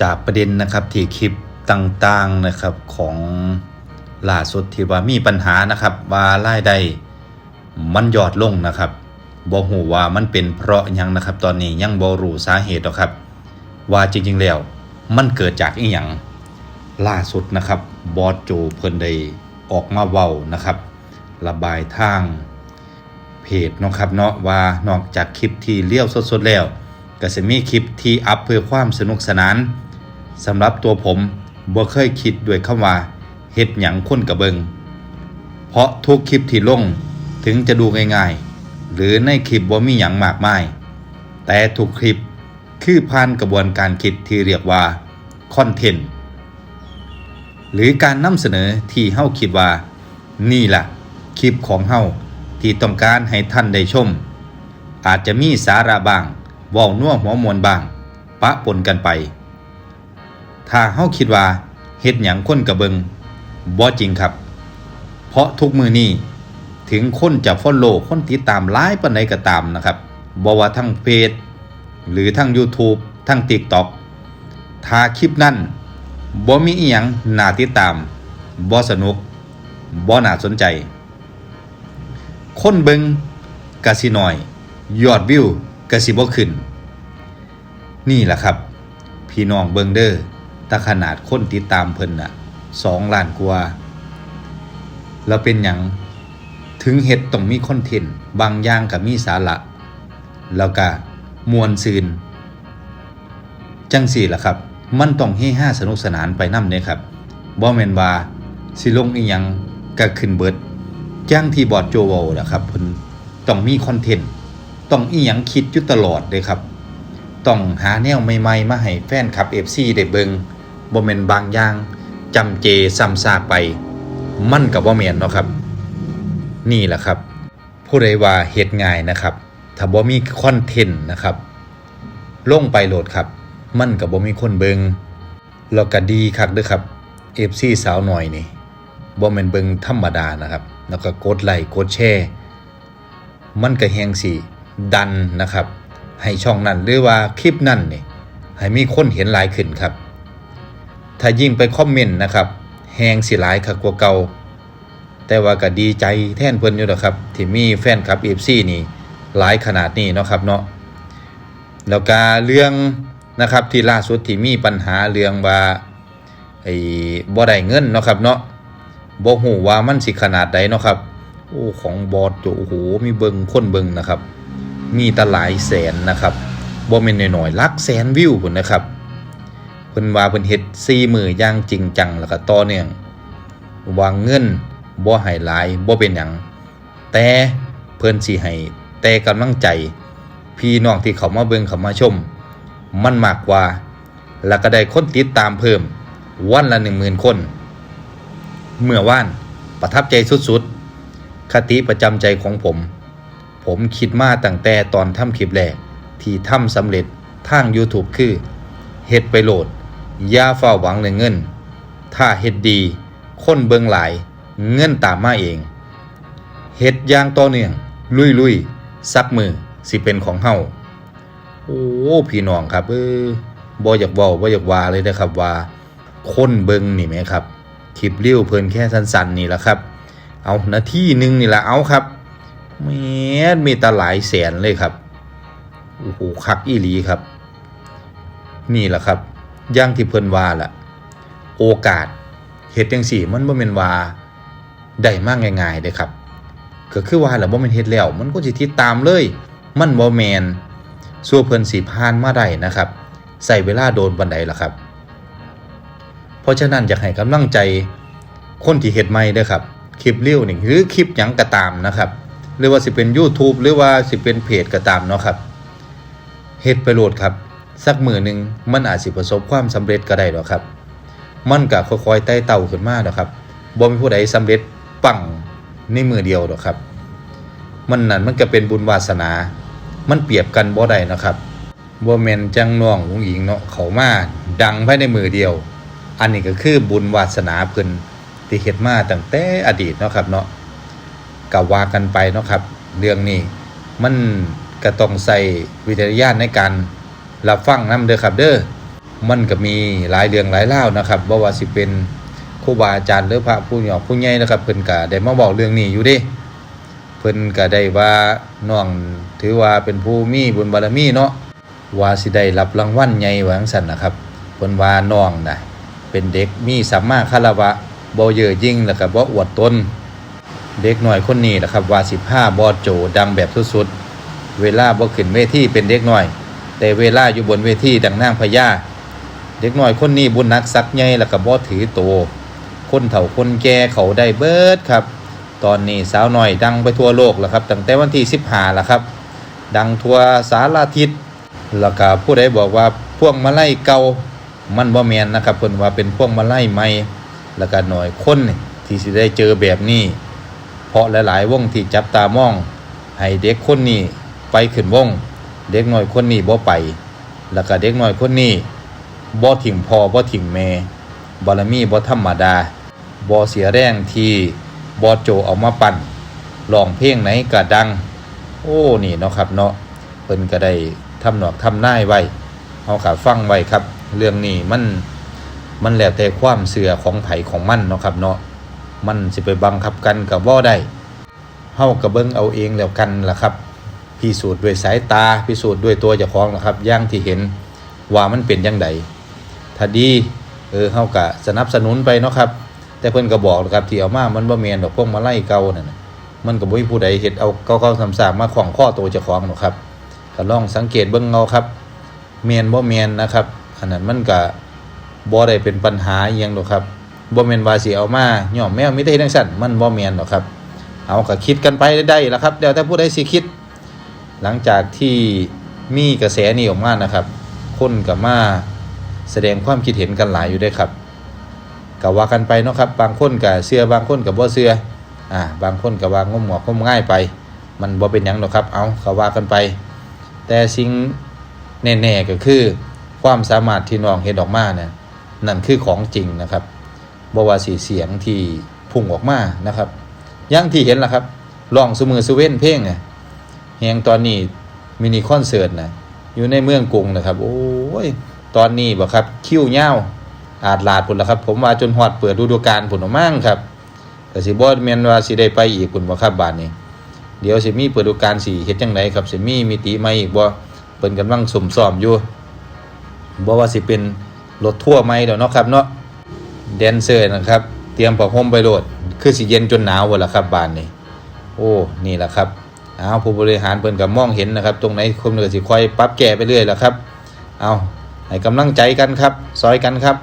จากประเด็นนะครับที่คลิปต่างๆนะครับของล่าสุดที่ว่ามีปัญหานะครับว่ารายได้มันยอดลงนะครับบ่ฮู้ว่ามันเป็นเพราะยังนะครับตอนนี้ยังบ่รู้สาเหตุหรอกครับ ว่าจริงๆแล้วมันเกิดจากอีหยังล่าสุดนะครับบอสโจเพิ่นได้ออกมาเว้านะครับ ระบายทางเพจเนาะครับเนาะว่านอกจากคลิปที่เลี้ยวสดๆแล้วก็จะมีคลิปที่อัพเพื่อความสนุกสนาน สำหรับตัวผมบ่เคยคิดด้วยคำว่าเฮ็ดหยังคนกระเบิง เพราะทุกคลิปที่ลงถึงจะดูง่ายๆ หรือในคลิปบ่มีหยังมากมาย แต่ทุกคลิปคือผ่านกระบวนการคิดที่เรียกว่าคอนเทนต์หรือการนำเสนอที่เฮาคิดว่า นี่ล่ะ คลิปของเฮาที่ต้องการให้ท่านได้ชม อาจจะมีสาระบางว้านัวหัวมวลบาง ปะปนกันไป ถ้าเฮาคิดว่าเฮ็ดหยังคนกระเบิงบ่จริงครับ เพราะทุกมือนี้ถึงคนจะฟอลโล่คนติดตามหลายปานใดก็ตามนะครับบ่ว่าทั้งเฟซหรือทั้ง YouTube ทั้ง TikTok ถ้าคลิปนั้นบ่มีอีหยังน่าติดตามบ่สนุกบ่น่าสนใจ คนเบิงกะสิน้อย ยอดวิวกะสิบ่ขึ้น นี่แหละครับ พี่น้องเบิงเดอร์ ถ้าขนาดคนติดตามเพิ่นน่ะสองล้านกว่าแล้วเป็นหยังถึงเฮ็ดต้องมีคอนเทนต์บางอย่างก็มีสาระแล้วก็มวลซืน จังสี่ล่ะครับ มันต้องเฮฮาสนุกสนานไปนำเด้ครับบ่แมนว่าสิลงอีหยังก็ขึ้นเบิดจ้างที่บอร์ดโจเวลนะครับเพิ่นต้องมีคอนเทนต์ต้องอีหยังคิดอยู่ตลอดเลยครับ ต้องหาแนวใหม่ๆมาให้แฟนคลับ FC ได้เบิง บ่แม่นบางอย่างจำเจซ้ำซากไป มันก็บ่แม่นเนาะครับ นี่แหละครับ ผู้ใดว่าเฮ็ดง่ายนะครับ ถ้าบ่มีคอนเทนต์นะครับ ลงไปโหลดครับ มันก็บ่มีคนเบิงแล้วก็ดีคักเด้อครับ FC สาวหน่อยนี่บ่แม่นเบิงธรรมดานะครับ แล้วก็กดไลค์กดแชร์มันก็แฮงสิดันนะครับ ให้ช่องนั้นหรือว่าคลิปนั้นนี่ให้มีคนเห็นหลายขึ้นครับ ถ้ายิ่งไปคอมเมนต์นะครับแฮงสิหลายคักกว่าเก่าแต่ว่าก็ดีใจแท่นเพิ่นอยู่นะครับที่มีแฟนคลับ FC นี่หลายขนาดนี้เนาะครับเนาะแล้วก็เรื่องนะครับที่ล่าสุดที่มีปัญหาเรื่องว่าไอ้บ่ได้เงินเนาะครับเนาะบ่ฮู้ว่ามันสิขนาดใดเนาะครับโอ้ของบอสโจโอ้โหมีเบิงคนเบิงนะครับ มีตหลายแสนนะครับบ่แม่นน้อยๆลักแสนวิวพุ่นนะครับ พิ่นว่าเพิ่นเฮ็ด4มื้ออย่างจริงจังแล้วก็ต่อเนื่องวางเงินบ่ให้หลายบ่เป็นหยังแต่เพิ่นสิให้แต่กำลังใจ พี่น้องที่เขามาเบิ่งเขามาชม มันมากกว่า แล้วก็ได้คนติดตามเพิ่ม วันละ10,000คน เมื่อว่านประทับใจสุดๆ คติประจำใจของผม ผมคิดมาตั้งแต่ตอนทำคลิปแรกที่ทำสำเร็จทาง YouTube คือเฮ็ดไปโหลด อย่าเฝ้าหวังในเงิน ถ้าเฮ็ดดี คนเบิงหลาย เงินตามมาเอง เฮ็ดอย่างต่อเนื่อง ลุยๆสักมือสิเป็นของเฮาโอ้พี่น้องครับ เออบ่อยากเว้าบ่อยากว่าเลยนะครับว่า คนเบิงนี่แหมครับคลิปเลี้ยวเพิ่นแค่สั้นๆนี่แหละครับ เอานาทีหนึงนี่ละเอาครับแม่นมีแตาหลายแสนเลยครับโอ้โหคักอีหลีครับ นี่แหละครับ อย่างที่เพิ่นว่าล่ะ โอกาสเฮ็ดจังซี่มันบ่แม่นว่าได้มากง่ายๆเด้ครับ ก็คือว่าล่ะบ่แม่นเฮ็ดแล้ว มันก็สิติดตามเลย มันบ่แม่นสู้เพิ่นสิผ่านมาได้นะครับใส่เวลาโดนบันไดล่ะครับ เพราะฉะนั้นอยากให้กำลังใจคนที่เฮ็ดใหม่เด้อครับ คลิปเลี้ยวนี่หรือคลิปหยังก็ตามนะครับ หรือว่าสิเป็น YouTube หรือว่าสิเป็นเพจก็ตามเนาะครับเฮ็ดไปโหลดครับ สักมือหนึ่งมันอาจสิประสบความสำเร็จก็ได้หรอกครับ มันก็ค่อยๆไต่เต้าขึ้นมาดอกครับบ่มีผู้ใดสำเร็จปังในมือเดียวดอกครับ มันนั่นมันก็เป็นบุญวาสนา มันเปรียบกันบ่ได้นะครับบ่แมนจังน้องอุ๋งอิงเนาะเขามาดังภายในมือเดียว อันนี้ก็คือบุญวาสนาเพิ่นที่เฮ็ดมาตั้งแต่อดีตเนาะครับเนาะก็ว่ากันไปเนาะครับ เรื่องนี้มันก็ต้องใส่วิจาญาณในการ รับฟังนำเด้อครับเด้อมันก็มีหลายเรื่องหลายเล่านะครับบ่ว่าสิเป็นครูบาอาจารย์หรือพระผู้หยอกผู้ใหญ่นะครับเพิ่นก็ได้มาบอกเรื่องนี้อยู่เด้เพิ่นก็ได้ว่าน้องถือว่าเป็นผู้มีบุญบารมีเนาะว่าสิได้รับรางวัลใหญ่ว่าจังซั่นนะครับเพิ่นว่าน้องน่ะเป็นเด็กมีสัมมาคารวะบ่เย่อหยิ่งแล้วก็บ่อวดตนเด็กน้อยคนนี้นะครับว่า15บอโจดังแบบสุดๆเวลาบ่ขึ้นเวทีเป็นเด็กน้อย แต่เวลาอยู่บนเวทีดังนางพญาเด็กน้อยคนนี้บุญนักสักใหญ่แล้วก็บ่ถือโตคนเฒ่าคนแก่เขาได้เบิดครับ ตอนนี้สาวน้อยดังไปทั่วโลกแล้วครับตั้งแต่วันที่15แล้วครับ ดังทั่วสารทิศแล้วก็ผู้ใดบอกว่าพวงมาลัยเก่ามันบ่แมนนะครับเพิ่นว่าเป็นพวงมาลัยใหม่แล้วก็น้อยคนที่สิได้เจอแบบนี้ เพราะหลายๆวงที่จับตามอง ให้เด็กคนนี้ไปขึ้นวง เด็กน้อยคนนี้บ่ไป แล้วก็เด็กน้อยคนนี้บ่ถิ่มพ่อบ่ถิ่มแม่บารมีบ่ธรรมดาบ่เสียแรงที่บ่โจเอามาปั่นร้องเพลงไหนก็ดัง โอ้นี่เนาะครับเนาะเพิ่นก็ได้ทำหนอกทำนายไว้เฮาก็ฟังไว้ครับ เรื่องนี้มันมันแล้วแต่ความเสื่อของไผของมันเนาะครับเนาะมันสิไปบังคับกันกับบ่ได้เฮาก็เบิ่งเอาเองแล้วกันล่ะครับ พิสูจน์ด้วยสายตาพิสูจน์ด้วยตัวเจ้าของล่ะครับย่างที่เห็นว่ามันเป็นจังไดถ้าดีเออเฮาก็สนับสนุนไปเนาะครับ แต่เพิ่นก็บอกแล้วครับที่เอามามันบ่แม่นดอกพวกมาไล่เก่านั่นน่ะมันก็บ่มีผู้ใดเฮ็ดเอาเก่าๆซ้ำๆมาของข้อตัวเจ้าของหรอกครับก็ลองสังเกตเบิ่งเอาครับแม่นบ่แม่นนะครับอันนั้นมันก็บ่ได้เป็นปัญหาอีหยังดอกครับบ่แม่นว่าสิเอามาย่อมแมวมีแต่เฮ็ดจังซั่นมันบ่แม่นหรอกครับ เอาก็คิดกันไปได้ๆล่ะครับเดี๋ยวแต่ผู้ใดสิคิด หลังจากที่มีกระแสนี้ออกมานะครับ คนก็มาแสดงความคิดเห็นกันหลายอยู่ด้วยครับก็ว่ากันไปเนาะครับ บางคนก็เชื่อบางคนก็บ่เชื่ออ่าบางคนก็ว่างมงอกงมง่ายไป มันบ่เป็นยังหรอกครับ เอาก็ว่ากันไป แต่สิ่งแน่ๆก็คือ ความสามารถที่น้องเฮ็ดออกมาเนี่ยนั่นคือของจริงนะครับบว่าสีเสียงที่พุ่งออกมานะครับอย่างที่เห็นล่ะครับลองสมือสเว่นเพลงเนี่ย แฮงตอนนี้มินิคอนเสิร์ตนะอยู่ในเมืองกรุงนะครับ โอ้ย ตอนนี้บ่ครับ คิ้วยาอาดลาดพุ่นละครับ ผมว่าจนฮอดเปิดฤดูกาลพุ่นออกมั่งครับก็สิบ่แม่นว่าสิได้ไปอีกพุ่นบ่ครับบาดนี้ เดี๋ยวสิมีเปิดฤดูกาลสิเฮ็ดจังไดครับสิมีมิติใหม่อีกบ่เพิ่นกำลังสุมซ้อมอยู่บ่ว่าสิเป็นรถทั่วร์ใหม่ดอกเนาะครับเนาะแดนเซอร์นะครับ เตรียมผ้าห่มไปโหลด คือสิเย็นจนหนาวหมดละครับบานนี้ โอ้นี่แหละครับ เอาผู้บริหารเพิ่นกับมองเห็นนะครับ ตรงไหนคนก็สิคอยปรับแก้ไปเรื่อยแหละครับ เอาให้กำลังใจกันครับ ซอยกันครับ